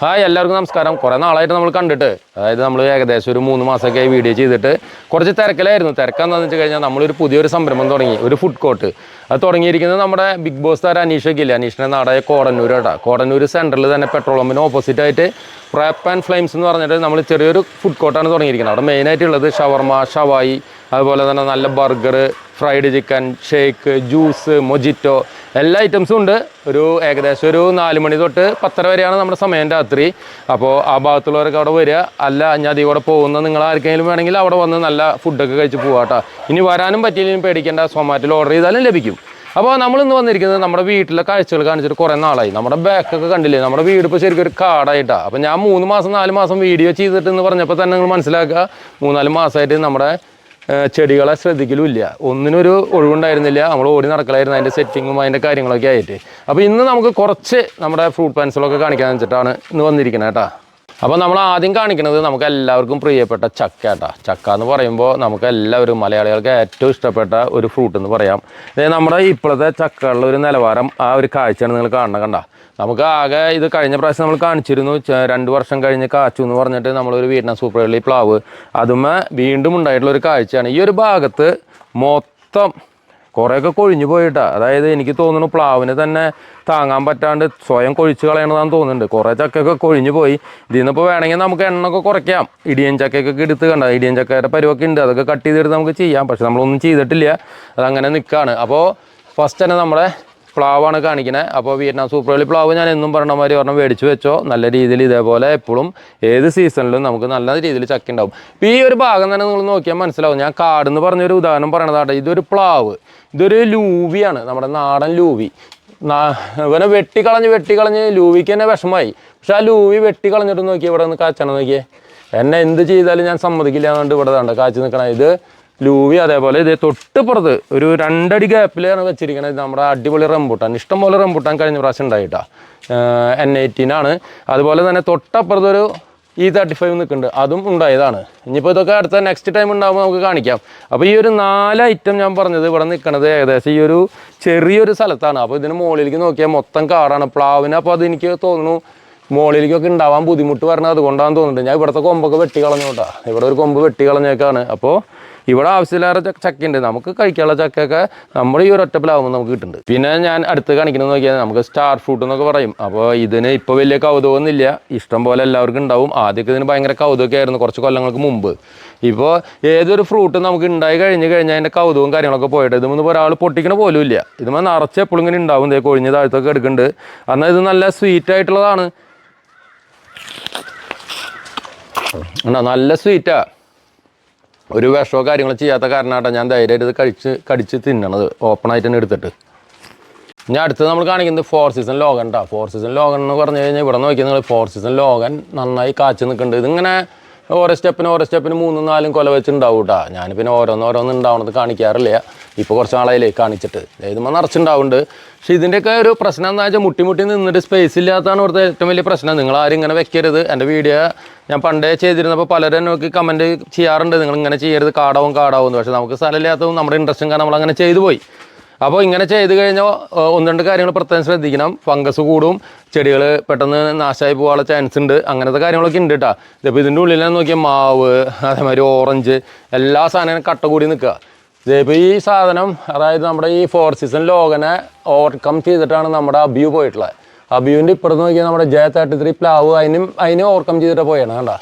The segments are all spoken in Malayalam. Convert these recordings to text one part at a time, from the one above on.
ഹായ് എല്ലാവർക്കും നമസ്കാരം. കുറേ നാളായിട്ട് നമ്മൾ കണ്ടിട്ട് അതായത് നമ്മൾ ഏകദേശം ഒരു മൂന്ന് മാസമൊക്കെ വീഡിയോ ചെയ്തിട്ട് കുറച്ച് തിരക്കിലായിരുന്നു. തിരക്കെന്താണെന്ന് വെച്ച് കഴിഞ്ഞാൽ നമ്മളൊരു പുതിയൊരു സംരംഭം തുടങ്ങി ഒരു ഫുഡ് കോർട്ട് അത് തുടങ്ങിയിരിക്കുന്നത് നമ്മുടെ ബിഗ് ബോസ് താരം അനീഷൊക്കെ ഇല്ല അനീഷിന്റെ നാടായ കോടന്നൂർ കേട്ടോ. കോടന്നൂർ സെന്ററിൽ തന്നെ പെട്രോൾ പമ്പിന് ഓപ്പോസിറ്റ് ആയിട്ട് പ്രാപ്പ് ആൻഡ് ഫ്ലെയിംസ് എന്ന് പറഞ്ഞിട്ട് നമ്മൾ ചെറിയൊരു ഫുഡ് കോർട്ടാണ് തുടങ്ങിയിരിക്കുന്നത്. അവിടെ മെയിനായിട്ടുള്ളത് ഷവർമ ഷവായി അതുപോലെ തന്നെ നല്ല burger fried chicken shake juice mojito എല്ലാ ഐറ്റംസും ഉണ്ട്. ഒരു ഏകദേശം ഒരു നാല് മണി തൊട്ട് പത്തര വരെയാണ് നമ്മുടെ സമയം രാത്രി. അപ്പോൾ ആ ഭാഗത്തുള്ളവരൊക്കെ അവിടെ വരിക. അല്ല ഞാൻ അതി കൂടെ പോകുന്ന നിങ്ങൾ ആർക്കെങ്കിലും വേണമെങ്കിൽ അവിടെ വന്ന് നല്ല ഫുഡൊക്കെ കഴിച്ച് പോകാം കേട്ടോ. ഇനി വരാനും പറ്റിയില്ലെങ്കിൽ പേടിക്കേണ്ട. സൊമാറ്റോയിൽ ഓർഡർ ചെയ്താലും ലഭിക്കും. അപ്പോൾ നമ്മൾ ഇന്ന് വന്നിരിക്കുന്നത് നമ്മുടെ വീട്ടിലെ കാഴ്ചകൾ കാണിച്ചിട്ട് കുറേ നാളായി. നമ്മുടെ ബാക്കൊക്കെ കണ്ടില്ലേ? നമ്മുടെ വീട് ഇപ്പോൾ ശരിക്കും ഒരു കാടായിട്ടാണ് അപ്പോൾ ഞാൻ മൂന്ന് മാസം നാല് മാസം വീഡിയോ ചെയ്തിട്ട് എന്ന് പറഞ്ഞപ്പോൾ തന്നെ നിങ്ങൾ മനസ്സിലാക്കുക മൂന്നാൽ മാസമായിട്ട് നമ്മുടെ ചെടികളെ ശ്രദ്ധിക്കലുമില്ല. ഒന്നിനൊരു ഒഴിവുണ്ടായിരുന്നില്ല. നമ്മൾ ഓടി നടക്കലായിരുന്നു അതിന്റെ സെറ്റിങ്ങും അതിന്റെ കാര്യങ്ങളൊക്കെ ആയിട്ട്. അപ്പോൾ ഇന്ന് നമുക്ക് കുറച്ച് നമ്മുടെ ഫ്രൂട്ട് പാൻസുകളൊക്കെ കാണിക്കാൻ വെച്ചിട്ടാണ് ഇന്ന് വന്നിരിക്കുന്നത് കേട്ടോ അപ്പോൾ നമ്മൾ ആദ്യം കാണിക്കുന്നത് നമുക്ക് എല്ലാവർക്കും പ്രിയപ്പെട്ട ചക്ക കേട്ടോ. ചക്ക എന്ന് പറയുമ്പോൾ നമുക്ക് എല്ലാവരും മലയാളികൾക്ക് ഏറ്റവും ഇഷ്ടപ്പെട്ട ഒരു ഫ്രൂട്ട് എന്ന് പറയാം. ഇത് നമ്മുടെ ഇപ്പോഴത്തെ ചക്കകളുടെ ഒരു നിലവാരം ആ ഒരു കാഴ്ചയാണ് നിങ്ങൾ കാണണം കണ്ട. നമുക്ക് ആകെ ഇത് കഴിഞ്ഞ പ്രാവശ്യം നമ്മൾ കാണിച്ചിരുന്നു. രണ്ട് വർഷം കഴിഞ്ഞ് കാച്ചു എന്ന് പറഞ്ഞിട്ട് നമ്മളൊരു വീട്ടിന സൂപ്പർ വെള്ളി പ്ലാവ്. അതുമേ വീണ്ടും ഉണ്ടായിട്ടുള്ള ഒരു കാഴ്ചയാണ്. ഈ ഒരു ഭാഗത്ത് മൊത്തം കുറേയൊക്കെ കൊഴിഞ്ഞു പോയിട്ടാ. അതായത് എനിക്ക് തോന്നുന്നു പ്ലാവിന് തന്നെ താങ്ങാൻ പറ്റാണ്ട് സ്വയം കൊഴിച്ച് കളയണതാന്ന് തോന്നുന്നുണ്ട്. കുറേ ചക്കയൊക്കെ കൊഴിഞ്ഞു പോയി. ഇതിൽ നിന്നിപ്പോൾ വേണമെങ്കിൽ നമുക്ക് എണ്ണൊക്കെ കുറയ്ക്കാം. ഇടിയൻ ചക്കയൊക്കെ എടുത്ത് കണ്ട? ഇടിയൻ ചക്കയുടെ പരുവൊക്കെ ഉണ്ട്. അതൊക്കെ കട്ട് ചെയ്തെടുത്ത് നമുക്ക് ചെയ്യാം. പക്ഷെ നമ്മളൊന്നും ചെയ്തിട്ടില്ല. അതങ്ങനെ നിൽക്കുകയാണ് അപ്പോൾ ഫസ്റ്റ് തന്നെ നമ്മുടെ പ്ലാവാണ് കാണിക്കുന്നത് അപ്പോൾ വിയറ്റ്നാം സൂപ്പർ വെള്ളി പ്ലാവ് ഞാൻ എന്നും പറഞ്ഞ മാതിരി ഒരെണ്ണം മേടിച്ച് വെച്ചോ. നല്ല രീതിയിൽ ഇതേപോലെ എപ്പോഴും ഏത് സീസണിലും നമുക്ക് നല്ല രീതിയിൽ ചക്ക ഉണ്ടാവും. ഈ ഒരു ഭാഗം തന്നെ നിങ്ങൾ നോക്കിയാൽ മനസ്സിലാവും. ഞാൻ കാടെന്ന് പറഞ്ഞൊരു ഉദാഹരണം പറയണതാട്ടെ. ഇതൊരു പ്ലാവ്. ഇതൊരു ലൂവിയാണ് നമ്മുടെ നാടൻ ലൂവി. ഇവനെ വെട്ടിക്കളഞ്ഞ് വെട്ടിക്കളഞ്ഞ് ലൂവിക്ക് തന്നെ വിഷമമായി. പക്ഷെ ആ ലൂവി വെട്ടിക്കളഞ്ഞിട്ട് നോക്കി ഇവിടെ നിന്ന് കാച്ചണം നോക്കിയേ. എന്നെ എന്ത് ചെയ്താലും ഞാൻ സമ്മതിക്കില്ല എന്നുകൊണ്ട് ഇവിടെ കണ്ട കാച്ചു നിൽക്കണം ഇത് ലൂവി അതേപോലെ ഇത് തൊട്ടുപുറത്ത് ഒരു രണ്ടടി ഗ്യാപ്പിലാണ് വെച്ചിരിക്കുന്നത് നമ്മുടെ അടിപൊളി റംബൂട്ടാൻ ഇഷ്ടംപോലെ റംബൂട്ടാൻ കഴിഞ്ഞ പ്രാവശ്യം ഉണ്ടായിട്ടാണ് എൻ എയ്റ്റീനാണ് അതുപോലെ തന്നെ തൊട്ടപ്പുറത്തൊരു ഇ തേർട്ടി ഫൈവ് നിൽക്കുന്നുണ്ട് അതും ഉണ്ടായതാണ്. ഇനിയിപ്പോൾ ഇതൊക്കെ അടുത്ത നെക്സ്റ്റ് ടൈം ഉണ്ടാകുമ്പോൾ നമുക്ക് കാണിക്കാം. അപ്പോൾ ഈ ഒരു നാല് ഐറ്റം ഞാൻ പറഞ്ഞത് ഇവിടെ നിൽക്കുന്നത് ഏകദേശം ഈ ഒരു ചെറിയൊരു സ്ഥലത്താണ്. അപ്പോൾ ഇതിന് മുകളിലേക്ക് നോക്കിയാൽ മൊത്തം കാടാണ്. പ്ലാവിന് അപ്പോൾ അത് എനിക്ക് തോന്നുന്നു മുകളിലേക്കൊക്കെ ഉണ്ടാവാൻ ബുദ്ധിമുട്ട് വരണത് അതുകൊണ്ടാണെന്ന് തോന്നുന്നുണ്ട്. ഞാൻ ഇവിടുത്തെ കൊമ്പൊക്കെ വെട്ടി കളഞ്ഞോട്ടാ ഇവിടെ ഒരു കൊമ്പ് വെട്ടി കളഞ്ഞേക്കാണ് അപ്പോൾ ഇവിടെ ആവശ്യമില്ലാത്ത ചക്ക ചക്കയുണ്ട്. നമുക്ക് കഴിക്കാനുള്ള ചക്കയൊക്കെ നമ്മുടെ ഈ ഒരു ഒറ്റപ്പിലാവുമ്പോൾ നമുക്ക് കിട്ടുന്നുണ്ട്. പിന്നെ ഞാൻ അടുത്ത് കാണിക്കുന്നത് നോക്കിയാൽ നമുക്ക് സ്റ്റാർ ഫ്രൂട്ട് എന്നൊക്കെ പറയും. അപ്പോൾ ഇതിന് ഇപ്പോൾ വലിയ കൗതുകമൊന്നുമില്ല. ഇഷ്ടം പോലെ എല്ലാവർക്കും ഉണ്ടാവും. ആദ്യമൊക്കെ ഇതിന് ഭയങ്കര കൗതുകമൊക്കെ ആയിരുന്നു കുറച്ച് കൊല്ലങ്ങൾക്ക് മുമ്പ്. ഇപ്പോൾ ഏതൊരു ഫ്രൂട്ട് നമുക്ക് ഉണ്ടായി കഴിഞ്ഞ് കഴിഞ്ഞാൽ അതിന്റെ കൗതുകവും കാര്യങ്ങളൊക്കെ പോയിട്ട് ഇതൊന്നും ഒരാൾ പൊട്ടിക്കണ പോലും ഇല്ല. ഇതുമ്പോൾ നിറച്ച് എപ്പോഴും ഇങ്ങനെ ഉണ്ടാവും. ദേ കൊഴിഞ്ഞ താഴത്തൊക്കെ എടുക്കുന്നുണ്ട്. എന്നാൽ ഇത് നല്ല സ്വീറ്റ് ആയിട്ടുള്ളതാണ്. എന്നാ നല്ല സ്വീറ്റാ ഒരു വിഷമോ കാര്യങ്ങളോ ചെയ്യാത്ത കാരണമാട്ടോ ഞാൻ ധൈര്യമായിട്ട് ഇത് കഴിച്ച് കടിച്ച് തിന്നണത്. ഓപ്പണായിട്ട് തന്നെ എടുത്തിട്ട്. ഞാൻ അടുത്തത് നമ്മൾ കാണിക്കുന്നത് ഫോർ സീസൺ ലോഗൻ കേട്ടോ ഫോർ സീസൺ ലോഗൻ എന്ന് പറഞ്ഞു കഴിഞ്ഞാൽ ഇവിടെ നോക്കിയാൽ നിങ്ങൾ ഫോർ സീസൺ ലോഗൻ നന്നായി കാച്ചു നിൽക്കുന്നുണ്ട് ഇതിങ്ങനെ ഓരോ സ്റ്റെപ്പിന് ഓരോ സ്റ്റെപ്പിന് മൂന്നും നാലും കൊല വെച്ചുണ്ടാവും കേട്ടോ ഞാൻ പിന്നെ ഓരോന്ന് ഓരോന്ന് ഉണ്ടാവണത് കാണിക്കാറില്ല. ഇപ്പോൾ കുറച്ച് നാളായില്ലേ കാണിച്ചിട്ട്. ഇതുമ്പോൾ നിറച്ചുണ്ടാവുന്നുണ്ട് പക്ഷേ ഇതിന്റെയൊക്കെ ഒരു പ്രശ്നം എന്താ വെച്ചാൽ മുട്ടി മുട്ടി നിന്നിട്ട് സ്പേസ് ഇല്ലാത്തതാണ് ഇവിടുത്തെ ഏറ്റവും വലിയ പ്രശ്നം. നിങ്ങൾ ആരും ഇങ്ങനെ വെക്കരുത്. എന്റെ വീഡിയോ ഞാൻ പണ്ടേ ചെയ്തിരുന്നപ്പോൾ പലരും നോക്കി കമന്റ് ചെയ്യാറുണ്ട്. നിങ്ങൾ ഇങ്ങനെ ചെയ്യരുത്. കാടാവും കാടാവും പക്ഷെ നമുക്ക് സ്ഥലമില്ലാത്തതും നമ്മുടെ ഇൻട്രസ്റ്റും കാരണം നമ്മൾ അങ്ങനെ ചെയ്തു പോയി. അപ്പോൾ ഇങ്ങനെ ചെയ്ത് കഴിഞ്ഞാൽ ഒന്ന് രണ്ട് കാര്യങ്ങൾ പ്രത്യേകം ശ്രദ്ധിക്കണം. ഫംഗസ് കൂടും. ചെടികൾ പെട്ടെന്ന് നാശമായി പോകാനുള്ള ചാൻസ് ഉണ്ട്. അങ്ങനത്തെ കാര്യങ്ങളൊക്കെ ഉണ്ട് കേട്ടോ ഇതിപ്പോൾ ഇതിന്റെ ഉള്ളിലാണ് നോക്കിയാൽ മാവ് അതേമാതിരി ഓറഞ്ച് എല്ലാ സാധനങ്ങളും കട്ട കൂടി നിൽക്കുക. ഇതിപ്പോൾ ഈ സാധനം അതായത് നമ്മുടെ ഈ ഫോർ സീസൺ ലോകനെ ഓവർകം ചെയ്തിട്ടാണ് നമ്മുടെ അബ്യൂ പോയിട്ടുള്ളത്. അബിയുവിന്റെ ഇപ്പുറത്ത് നോക്കിയാൽ നമ്മുടെ ജെ തേർട്ടി ത്രീ പ്ലാവ് അതിനും അതിനെ ഓവർകം ചെയ്തിട്ട് പോയാണ് കണ്ട?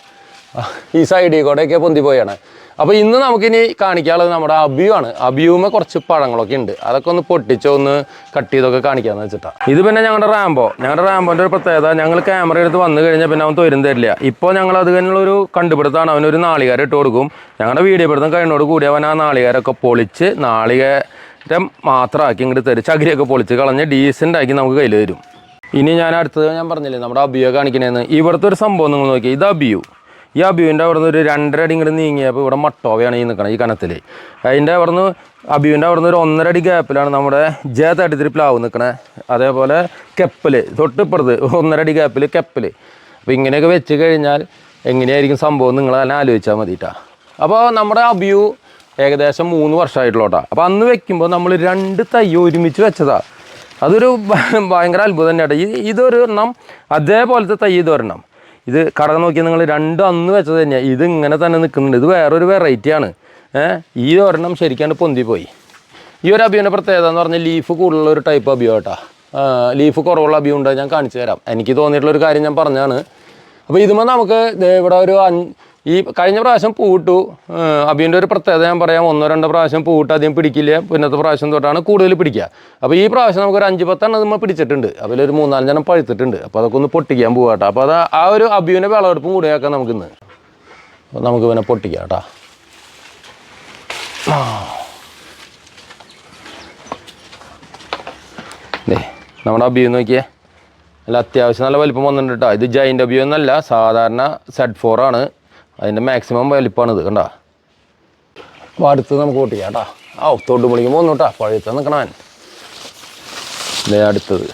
ഈ സൈഡിൽ കൂടെയൊക്കെ പൊന്തി പോയാണ്. അപ്പോൾ ഇന്ന് നമുക്കിനി കാണിക്കാനുള്ളത് നമ്മുടെ അബിയു ആണ്. അബിയുമേ കുറച്ച് പഴങ്ങളൊക്കെ ഉണ്ട്. അതൊക്കെ ഒന്ന് പൊട്ടിച്ചോ ഒന്ന് കട്ട് ചെയ്തൊക്കെ കാണിക്കാന്ന് വെച്ചിട്ടാണ് ഇത് പിന്നെ ഞങ്ങളുടെ റാംബോ. ഞങ്ങളുടെ റാംബോന്റെ ഒരു പ്രത്യേകത ഞങ്ങൾ ക്യാമറ എടുത്ത് വന്നു കഴിഞ്ഞാൽ പിന്നെ അവൻ തൊരും തരില്ല. ഇപ്പോൾ ഞങ്ങൾ അത് കഴിഞ്ഞുള്ളൊരു കണ്ടുപിടുത്തമാണ് അവനൊരു നാളികാരം ഇട്ട് കൊടുക്കും. ഞങ്ങളുടെ വീഡിയോ പിടുത്തം കഴിഞ്ഞോട് കൂടി അവൻ ആ നാളികാരമൊക്കെ പൊളിച്ച് നാളികേരം മാത്രമാക്കി ഇങ്ങോട്ട് തരും. ചകിരിയൊക്കെ പൊളിച്ച് കളഞ്ഞ് ഡീസന്റ് ആക്കി നമുക്ക് കയ്യിൽ തരും. ഇനി ഞാൻ അടുത്തത് ഞാൻ പറഞ്ഞില്ലേ നമ്മുടെ അബിയോ കാണിക്കണേന്ന്. ഇവിടുത്തെ ഒരു സംഭവം നിങ്ങൾ നോക്കി ഇത് അബിയു. ഈ അബിയുവിന്റെ അവിടെ നിന്ന് ഒരു രണ്ടര അടി ഇങ്ങോട്ട് നീങ്ങിയപ്പോൾ ഇവിടെ മട്ടോവയാണ് ഈ നിൽക്കണം ഈ കനത്തിൽ അതിന്റെ അവിടെ നിന്ന് അബിയുവിന്റെ അവിടെ നിന്ന് ഒരു ഒന്നര അടി ഗ്യാപ്പിലാണ് നമ്മുടെ ജെ തേർട്ടി ത്രീ പ്ലാവ് നിൽക്കണേ അതേപോലെ കെപ്പൽ തൊട്ടിപ്പുറത്ത് ഒന്നര അടി ഗ്യാപ്പിൽ കെപ്പൽ അപ്പോൾ ഇങ്ങനെയൊക്കെ വെച്ച് കഴിഞ്ഞാൽ എങ്ങനെയായിരിക്കും സംഭവം നിങ്ങൾ തന്നെ ആലോചിച്ചാൽ മതിട്ടാ. അപ്പോൾ നമ്മുടെ അബിയു ഏകദേശം മൂന്ന് വർഷമായിട്ടുള്ളൂട്ടാ. അപ്പോൾ അന്ന് വെക്കുമ്പോൾ നമ്മൾ രണ്ട് തൈ ഒരുമിച്ച് വെച്ചതാ. അതൊരു ഭയങ്കര അത്ഭുതം തന്നെയാട്ടോ. ഇതൊരെണ്ണം അതേപോലത്തെ തൈ ഇത് ഒരെണ്ണം ഇത് കടന്ന് നോക്കിയാൽ നിങ്ങൾ രണ്ടും അന്ന് വെച്ചത് തന്നെയാണ് ഇത് ഇങ്ങനെ തന്നെ നിൽക്കുന്നുണ്ട്. ഇത് വേറൊരു വെറൈറ്റിയാണ് ഈ ഒരെണ്ണം ശരിക്കാണ്ട് പൊന്തിപ്പോയി ഈ ഒരു അബിയുടെ പ്രത്യേകത എന്ന് പറഞ്ഞാൽ ലീഫ് കൂടുതലുള്ള ഒരു ടൈപ്പ് അബിയോ കേട്ടോ. ലീഫ് കുറവുള്ള അബിയോ ഞാൻ കാണിച്ചു തരാം. എനിക്ക് തോന്നിയിട്ടുള്ള ഒരു കാര്യം ഞാൻ പറഞ്ഞാണ് അപ്പോൾ ഇതുമ്പോൾ നമുക്ക് ഇവിടെ ഒരു അഞ്ച് ഈ കഴിഞ്ഞ പ്രാവശ്യം പൂട്ടു. അബിന്റെ ഒരു പ്രത്യേകത ഞാൻ പറയാം. ഒന്നോ രണ്ടോ പ്രാവശ്യം പൂട്ട് അധികം പിടിക്കില്ല. പിന്നത്തെ പ്രാവശ്യം തൊട്ടാണ് കൂടുതൽ പിടിക്കുക. അപ്പോൾ ഈ പ്രാവശ്യം നമുക്ക് ഒരു അഞ്ച് പത്തെണ്ണം നമ്മൾ പിടിച്ചിട്ടുണ്ട്. അതിലൊരു മൂന്നാലഞ്ചെണ്ണം പഴുത്തിട്ടുണ്ട്. അപ്പോൾ അതൊക്കെ ഒന്ന് പൊട്ടിക്കാൻ പോവാട്ടോ അപ്പോൾ അത് ആ ഒരു അബിയുവിന്റെ വിളവെടുപ്പും കൂടിയാക്കാം നമുക്കിന്ന്. അപ്പോൾ നമുക്ക് പിന്നെ പൊട്ടിക്കാം കേട്ടോ നമ്മുടെ അബിയു നോക്കിയേ. അല്ല അത്യാവശ്യം നല്ല വലിപ്പം വന്നിട്ടുണ്ട് കേട്ടോ ഇത് ജൈന്റ് അബിയു എന്നല്ല സാധാരണ സെഡ് ഫോർ ആണ്. അതിന്റെ മാക്സിമം വലിപ്പമാണിത് കണ്ടാ? അപ്പോൾ അടുത്ത് നമുക്ക് പൊട്ടിക്കാം കേട്ടോ. ആ തൊട്ടുപൊളിക്ക് പോകുന്നു കേട്ടോ. പഴുത്ത നിൽക്കണവൻ. ദേ അടുത്തത്.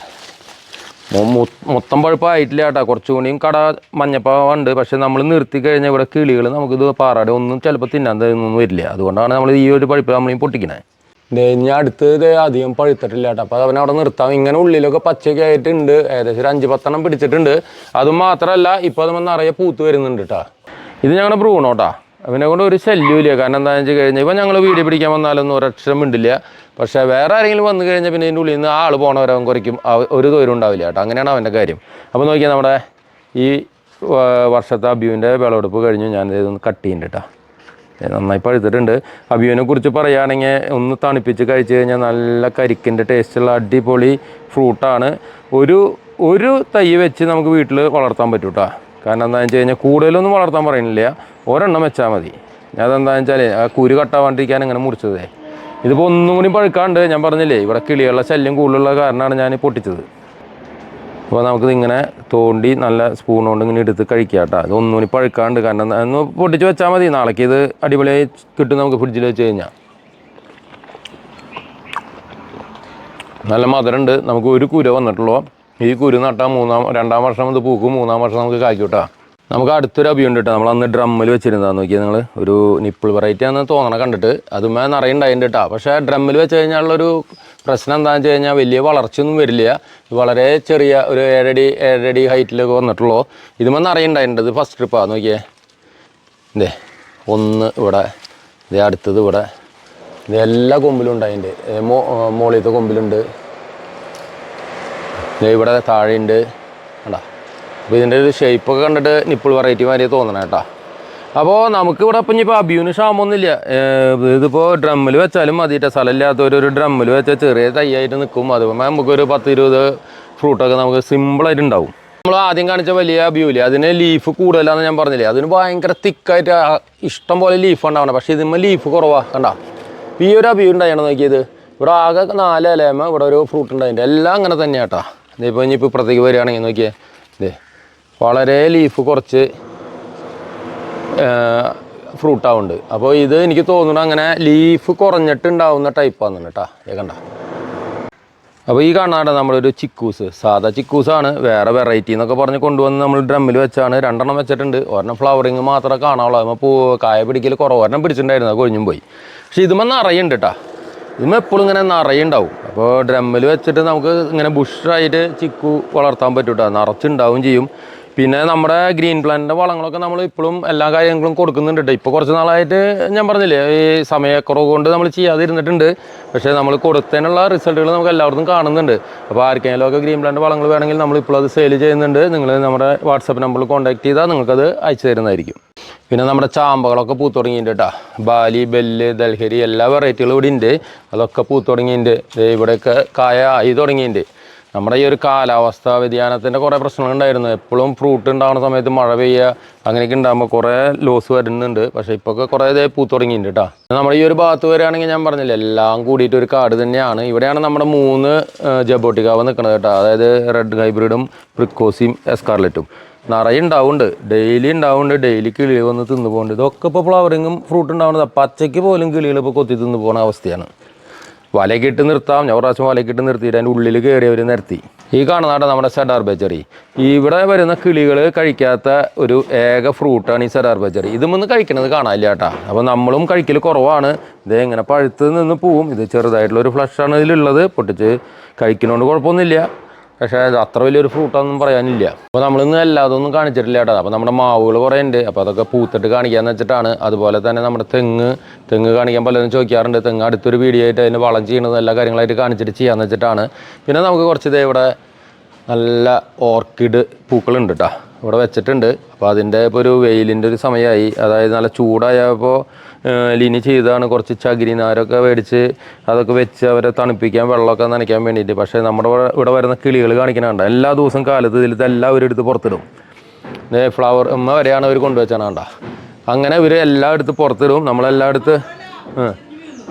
മൊത്തം പഴുപ്പായിട്ടില്ല കേട്ടോ. കുറച്ചുകൂടിയും കട മഞ്ഞപ്പാവുണ്ട് പക്ഷെ നമ്മൾ നിർത്തി കഴിഞ്ഞാൽ ഇവിടെ കിളികൾ നമുക്കിത് പാറാടെ. ഒന്നും ചിലപ്പോൾ തിന്നാൻ തരുന്നൊന്നും വരില്ല. അതുകൊണ്ടാണ് നമ്മൾ ഈ ഒരു പഴുപ്പ് പൊട്ടിക്കണേ. ദേ ഞാൻ അടുത്ത് ഇത് അധികം പഴുത്തിട്ടില്ല കേട്ടോ. അപ്പോൾ അവൻ അവിടെ നിർത്താം. ഇങ്ങനെ ഉള്ളിലൊക്കെ പച്ചയൊക്കെ ആയിട്ടുണ്ട്. ഏകദേശം ഒരു അഞ്ച് പത്തെണ്ണം പിടിച്ചിട്ടുണ്ട്. അത് മാത്രമല്ല ഇപ്പോൾ അത് നിറയെ പൂത്ത് വരുന്നുണ്ട് കേട്ടോ. ഇത് ഞങ്ങളുടെ ബ്രൂണോട്ടാ അവനെ കൊണ്ട് ഒരു ശല്യമില്ല കാരണം എന്താണെന്ന് വെച്ച് കഴിഞ്ഞാൽ ഇപ്പം ഞങ്ങൾ വീഡിയോ പിടിക്കാൻ വന്നാലൊന്നും ഒരക്ഷരം മിണ്ടില്ല. പക്ഷേ വേറെ ആരെങ്കിലും വന്നു കഴിഞ്ഞാൽ പിന്നെ ഇതിന്റെ ഉള്ളിൽ നിന്ന് ആൾ പോണവരവൻ കുറയ്ക്കും. അവ- ഒരു ദൂരം ഉണ്ടാവില്ല കേട്ടോ അങ്ങനെയാണ് അവന്റെ കാര്യം. അപ്പോൾ നോക്കിയാൽ നമ്മുടെ ഈ വർഷത്തെ അബ്യുവിന്റെ വിളവെടുപ്പ് കഴിഞ്ഞു. ഞാൻ ഇതൊന്ന് കട്ട് ചെയ്യുന്നുണ്ട് നന്നായി പഴുത്തിട്ടുണ്ട്. അബിയുവിനെ കുറിച്ച് പറയുകയാണെങ്കിൽ ഒന്ന് തണുപ്പിച്ച് കഴിച്ച് കഴിഞ്ഞാൽ നല്ല കരിക്കിന്റെ ടേസ്റ്റുള്ള അടിപൊളി ഫ്രൂട്ടാണ് ഒരു ഒരു തൈ വെച്ച് നമുക്ക് വീട്ടിൽ വളർത്താൻ പറ്റും കേട്ടോ കാരണം എന്താണെന്ന് വെച്ച് കഴിഞ്ഞാൽ കൂടുതലൊന്നും വളർത്താൻ പറയുന്നില്ല. ഒരെണ്ണം വെച്ചാൽ മതി. അതെന്താണെന്ന് വെച്ചാൽ ആ കുരു കട്ടാവാണ്ടിരിക്കാൻ അങ്ങനെ മുറിച്ചതേ. ഇതിപ്പോൾ ഒന്നും കൂടി പഴുക്കാണ്ട് ഞാൻ പറഞ്ഞില്ലേ ഇവിടെ കിളികളുടെ ശല്യം കൂടുതലുള്ള കാരണമാണ് ഞാൻ പൊട്ടിച്ചത്. അപ്പോൾ നമുക്കിത് ഇങ്ങനെ തോണ്ടി നല്ല സ്പൂൺ കൊണ്ട് ഇങ്ങനെ എടുത്ത് കഴിക്കാം കേട്ടോ അത് ഒന്നുകൂടി പഴുക്കാണ്ട് കാരണം ഒന്ന് പൊട്ടിച്ച് വെച്ചാൽ മതി. നാളേക്ക് ഇത് അടിപൊളിയായി കിട്ടും നമുക്ക് ഫ്രിഡ്ജിൽ വെച്ച് കഴിഞ്ഞാൽ നല്ല മധുരമുണ്ട് നമുക്ക് ഒരു കുര വന്നിട്ടുള്ളൂ. ഈ കുരു നട്ടാൽ മൂന്നാം രണ്ടാം വർഷം ഇത് പൂക്കും മൂന്നാം വർഷം നമുക്ക് കായ്ക്കും കേട്ടോ നമുക്ക് അടുത്തൊരു അഭിയുണ്ട് കേട്ടോ. നമ്മൾ അന്ന് ഡ്രമ്മിൽ വെച്ചിരുന്നതാണ് നോക്കിയത് നിങ്ങൾ ഒരു നിപ്പിൾ വെറൈറ്റി ആണെന്ന് തോന്നണ കണ്ടിട്ട്. അതുമേ നിറയുണ്ടായിട്ടുണ്ട് കേട്ടോ. പക്ഷേ ഡ്രമ്മിൽ വെച്ച് കഴിഞ്ഞാലുള്ളൊരു പ്രശ്നം എന്താണെന്ന് വെച്ച് കഴിഞ്ഞാൽ വലിയ വളർച്ചയൊന്നും വരില്ല. വളരെ ചെറിയ ഒരു ഏഴടി ഏഴടി ഹൈറ്റിലൊക്കെ വന്നിട്ടുള്ളൂ. ഇതുമേ നിറയുണ്ടായിട്ടുണ്ട് ഇത് ഫസ്റ്റ് ട്രിപ്പാണ് നോക്കിയേ. ഇതേ. ഒന്ന് ഇവിടെ. ഇതേ അടുത്തത് ഇവിടെ. ഇത് എല്ലാ കൊമ്പിലും ഉണ്ട് അതിന്റെ മോ മോളിലത്തെ കൊമ്പിലുണ്ട്. ഇവിടെ താഴെയുണ്ട്. കണ്ടാ? അപ്പോൾ ഇതിന്റെ ഒരു ഷേപ്പൊക്കെ കണ്ടിട്ട് നിപ്പിൾ വെറൈറ്റി മാതിരി തോന്നണം കേട്ടോ. അപ്പോൾ നമുക്ക് ഇവിടെ ഇപ്പം ഇനിയിപ്പോൾ അബിയൂന് ഏഹ് ഇതിപ്പോൾ ഡ്രമ്മിൽ വെച്ചാലും മതിയിട്ട് സ്ഥലമില്ലാത്തവർ ഒരു ഡ്രമ്മിൽ വെച്ചാൽ ചെറിയ തൈയായിട്ട് നിൽക്കും അതുപോലെ നമുക്കൊരു പത്ത് ഇരുപത് ഫ്രൂട്ടൊക്കെ നമുക്ക് സിമ്പിളായിട്ട് ഉണ്ടാവും. നമ്മൾ ആദ്യം കാണിച്ച വലിയ അബിയൂൽ അതിന് ലീഫ് കൂടുതലാന്ന് ഞാൻ പറഞ്ഞില്ലേ? അതിന് ഭയങ്കര തിക്കായിട്ട് ഇഷ്ടം പോലെ ലീഫ് ഉണ്ടാവണം. പക്ഷേ ഇതിന് ലീഫ് കുറവാണ് കണ്ടാ? ഈ ഒരു അബ്യൂ ഉണ്ടായാണ് നോക്കിയത്. ഇവിടെ ആകെ നാല് ഇലയമ്മ ഇവിടെ ഒരു ഫ്രൂട്ട് ഉണ്ടായിട്ടുണ്ട്. എല്ലാം അങ്ങനെ തന്നെയാട്ടാ ഇതിപ്പോൾ ഇനിയിപ്പോൾ ഇപ്പുറത്തേക്ക് വരികയാണെങ്കിൽ നോക്കിയേ. ഇതേ വളരെ ലീഫ് കുറച്ച് ഫ്രൂട്ടാവുണ്ട് അപ്പോൾ ഇത് എനിക്ക് തോന്നുന്നു അങ്ങനെ ലീഫ് കുറഞ്ഞിട്ടുണ്ടാവുന്ന ടൈപ്പാണെന്ന് കേട്ടോ. കേൾക്കണ്ട കണ്ട. അപ്പോൾ ഈ കാണാണ്ട് നമ്മളൊരു ചിക്കൂസ്. സാധാ ചിക്കൂസാണ്. വേറെ വെറൈറ്റി എന്നൊക്കെ പറഞ്ഞ് കൊണ്ടുവന്ന് നമ്മൾ ഡ്രമ്മിൽ വെച്ചാണ് രണ്ടെണ്ണം വെച്ചിട്ടുണ്ട്. ഒരെണ്ണം ഫ്ലവറിങ് മാത്രമേ അതുമ്പോൾ പൂ കായ പിടിക്കൽ കുറവ്. ഒരെണ്ണം പിടിച്ചിട്ടുണ്ടായിരുന്നു. അത് കൊഴിഞ്ഞും പോയി. പക്ഷേ ഇതുമ്പോൾ നിറയുണ്ട് കേട്ടോ. ഇതുമ്പോൾ എപ്പോഴും ഇങ്ങനെ നിറയുണ്ടാവും അപ്പോൾ ഡ്രമ്മിൽ വെച്ചിട്ട് നമുക്ക് ഇങ്ങനെ ബുഷായിട്ട് ചിക്കു വളർത്താൻ പറ്റൂട്ടോ. കേട്ടോ നിറച്ചുണ്ടാവും ചെയ്യും. പിന്നെ നമ്മുടെ ഗ്രീൻ പ്ലാന്റിന്റെ വളങ്ങളൊക്കെ നമ്മൾ ഇപ്പോഴും എല്ലാ കാര്യങ്ങളും കൊടുക്കുന്നുണ്ട് കേട്ടോ കുറച്ച് നാളായിട്ട് ഞാൻ പറഞ്ഞില്ലേ ഈ സമയക്കുറവ് കൊണ്ട് നമ്മൾ ചെയ്യാതിരുന്നിട്ടുണ്ട്. പക്ഷെ നമ്മൾ കൊടുത്തതിനുള്ള റിസൾട്ടുകൾ നമുക്ക് എല്ലാവർക്കും കാണുന്നുണ്ട്. അപ്പോൾ ആർക്കെങ്കിലും ഒക്കെ ഗ്രീൻ പ്ലാന്റ് വളങ്ങൾ വേണമെങ്കിൽ നമ്മൾ ഇപ്പോൾ അത് സെയിൽ ചെയ്യുന്നുണ്ട്. നിങ്ങൾ നമ്മുടെ വാട്സപ്പ് നമ്പറിൽ കോൺടാക്ട് ചെയ്താൽ നിങ്ങൾക്കത് അയച്ചു തരുന്നതായിരിക്കും. പിന്നെ നമ്മുടെ ചാമ്പകളൊക്കെ പൂത്ത് തുടങ്ങിയിട്ടുണ്ട് കേട്ടോ ബാലി ബെല്ല് ദൽഹരി എല്ലാ വെറൈറ്റികളും ഇവിടെ ഉണ്ട് അതൊക്കെ പൂത്ത് തുടങ്ങിയിട്ടുണ്ട് ഇവിടെയൊക്കെ കായ ആയി തുടങ്ങിയിട്ടുണ്ട് നമ്മുടെ ഈ ഒരു കാലാവസ്ഥ വ്യതിയാനത്തിന്റെ കുറേ പ്രശ്നങ്ങളുണ്ടായിരുന്നു. എപ്പോഴും ഫ്രൂട്ട് ഉണ്ടാകുന്ന സമയത്ത് മഴ പെയ്യുക അങ്ങനെയൊക്കെ ഉണ്ടാകുമ്പോൾ കുറേ ലോസ് വരുന്നുണ്ട്. പക്ഷേ ഇപ്പോൾ കുറേ ഇതേ പൂത്ത് തുടങ്ങിയിട്ടുണ്ട് കേട്ടോ നമ്മുടെ ഈ ഒരു ഭാഗത്ത് വരികയാണെങ്കിൽ ഞാൻ പറഞ്ഞില്ല എല്ലാം കൂടിയിട്ട് ഒരു കാട് തന്നെയാണ്. ഇവിടെയാണ് നമ്മുടെ മൂന്ന് ജബോട്ടിക്കാവ് നിൽക്കുന്നത് കേട്ടോ അതായത് റെഡ് ഹൈബ്രിഡും പ്രിക്കോസിയും എസ്കാർലെറ്റും നിറയെ ഉണ്ടാവുന്നുണ്ട് ഡെയിലി ഉണ്ടാവുന്നുണ്ട് ഡെയിലി കിളികൾ വന്ന് തിന്നു പോകുന്നുണ്ട് ഇതൊക്കെ ഇപ്പോൾ ഫ്ലവറിങ്ങും ഫ്രൂട്ട് ഉണ്ടാവുന്നത്. പച്ചയ്ക്ക് പോലും കിളികൾ ഇപ്പോൾ കൊത്തി തിന്നു പോകുന്ന അവസ്ഥയാണ്. വലയൊക്കെ ഇട്ട് നിർത്താം. ഞാൻ പ്രാവശ്യം വലകിട്ട് നിർത്തിയിട്ട് അതിന്റെ ഉള്ളിൽ കയറി അവർ നിർത്തി. ഈ കാണുന്നതാണ് നമ്മുടെ സെഡാർ ബച്ചറി ഇവിടെ വരുന്ന കിളികൾ കഴിക്കാത്ത ഒരു ഏക ഫ്രൂട്ടാണ് ഈ സെഡാർ ബച്ചറി ഇതുമൊന്ന് കഴിക്കണത് കാണാനില്ല കേട്ടാ. അപ്പോൾ നമ്മളും കഴിക്കൽ കുറവാണ്. ഇത് എങ്ങനെ പഴുത്ത് നിന്ന് പോവും. ഇത് ചെറുതായിട്ടുള്ള ഒരു ഫ്ലഷാണ് ഇതിലുള്ളത്. പൊട്ടിച്ച് കഴിക്കുന്നതുകൊണ്ട് കുഴപ്പമൊന്നുമില്ല. പക്ഷേ അത് അത്ര വലിയൊരു ഫ്രൂട്ടാണെന്നും പറയാനില്ല. അപ്പോൾ നമ്മളിന്ന് എല്ലാതൊന്നും കാണിച്ചിട്ടില്ല കേട്ടോ. അപ്പോൾ നമ്മുടെ മാവുകൾ കുറേ ഉണ്ട് അപ്പോൾ അതൊക്കെ പൂത്തിട്ട് കാണിക്കാന്ന് വെച്ചിട്ടാണ്. അതുപോലെ തന്നെ നമ്മുടെ തെങ്ങ്. തെങ്ങ് കാണിക്കാൻ പലരും ചോദിക്കാറുണ്ട്. തെങ്ങ് അടുത്തൊരു വീഡിയോ ആയിട്ട് അതിന് വളം ചെയ്യുന്നത് എല്ലാ കാര്യങ്ങളായിട്ട് കാണിച്ചിട്ട് ചെയ്യാമെന്ന് വെച്ചിട്ടാണ്. പിന്നെ നമുക്ക് കുറച്ച് ഇവിടെ നല്ല ഓർക്കിഡ് പൂക്കളുണ്ട് കേട്ടോ ഇവിടെ വെച്ചിട്ടുണ്ട്. അപ്പോൾ അതിന്റെ ഇപ്പോൾ ഒരു വെയിലിന്റെ ഒരു സമയമായി അതായത് നല്ല ചൂടായപ്പോൾ ലിനി ചെയ്താണ് കുറച്ച് ചകിരി നാരൊക്കെ മേടിച്ച് അതൊക്കെ വെച്ച് അവരെ തണുപ്പിക്കാൻ വെള്ളമൊക്കെ നനയ്ക്കാൻ വേണ്ടിയിട്ട്. പക്ഷേ നമ്മുടെ ഇവിടെ വരുന്ന കിളികൾ കാണിക്കണണ്ട എല്ലാ ദിവസവും കാലത്ത് ഇതിൽ എല്ലാവരും എടുത്ത് പുറത്തിടും. ഫ്ലവർ ഉമ്മ വരെയാണ് അവർ കൊണ്ടുവച്ചാണ് കണ്ട? അങ്ങനെ ഇവർ എല്ലാം എടുത്ത് പുറത്തിടും. നമ്മളെല്ലാം എടുത്ത് ആ,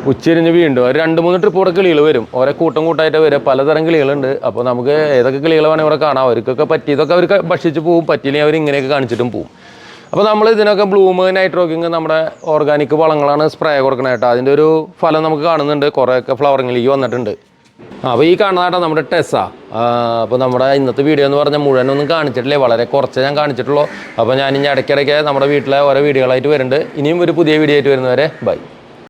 ഉച്ചരിഞ്ഞ് വീണ്ടും. ഒരു രണ്ട് മൂന്ന് ട്രിപ്പ് കൂടെ കിളികൾ വരും. ഓരോ കൂട്ടം കൂട്ടായിട്ട് വരും പലതരം കിളികളുണ്ട്. അപ്പോൾ നമുക്ക് ഏതൊക്കെ കിളികൾ വേണമെങ്കിൽ ഇവിടെ കാണാം? അവർക്കൊക്കെ പറ്റിയതൊക്കെ അവർക്ക് ഭക്ഷിച്ച് പോവും. പറ്റിയില്ലെങ്കിൽ അവർ ഇങ്ങനെയൊക്കെ കാണിച്ചിട്ടും പോവും. അപ്പോൾ നമ്മൾ ഇതിനൊക്കെ ബ്ലൂമ് നൈട്രോക്കിങ് നമ്മുടെ ഓർഗാനിക് വളങ്ങളാണ് സ്പ്രേ കൊടുക്കണത് കേട്ടോ. അതിന്റെ ഒരു ഫലം നമുക്ക് കാണുന്നുണ്ട്. കുറേയൊക്കെ ഫ്ലവറിങ്ങിലേക്ക് വന്നിട്ടുണ്ട്. അപ്പോൾ ഈ കാണുന്നതാട്ടോ നമ്മുടെ ടെസ്സ അപ്പോൾ നമ്മുടെ ഇന്നത്തെ വീഡിയോ എന്ന് പറഞ്ഞാൽ മുഴുവനൊന്നും കാണിച്ചിട്ടില്ലേ? വളരെ കുറച്ച് ഞാൻ കാണിച്ചിട്ടുള്ളൂ. അപ്പോൾ ഞാൻ ഇനി ഇടയ്ക്കിടയ്ക്ക് നമ്മുടെ വീട്ടിലെ ഓരോ വീഡിയോകളായിട്ട് വരുന്നുണ്ട്. ഇനിയും ഒരു പുതിയ വീഡിയോ ആയിട്ട് വരുന്നവരെ ബൈ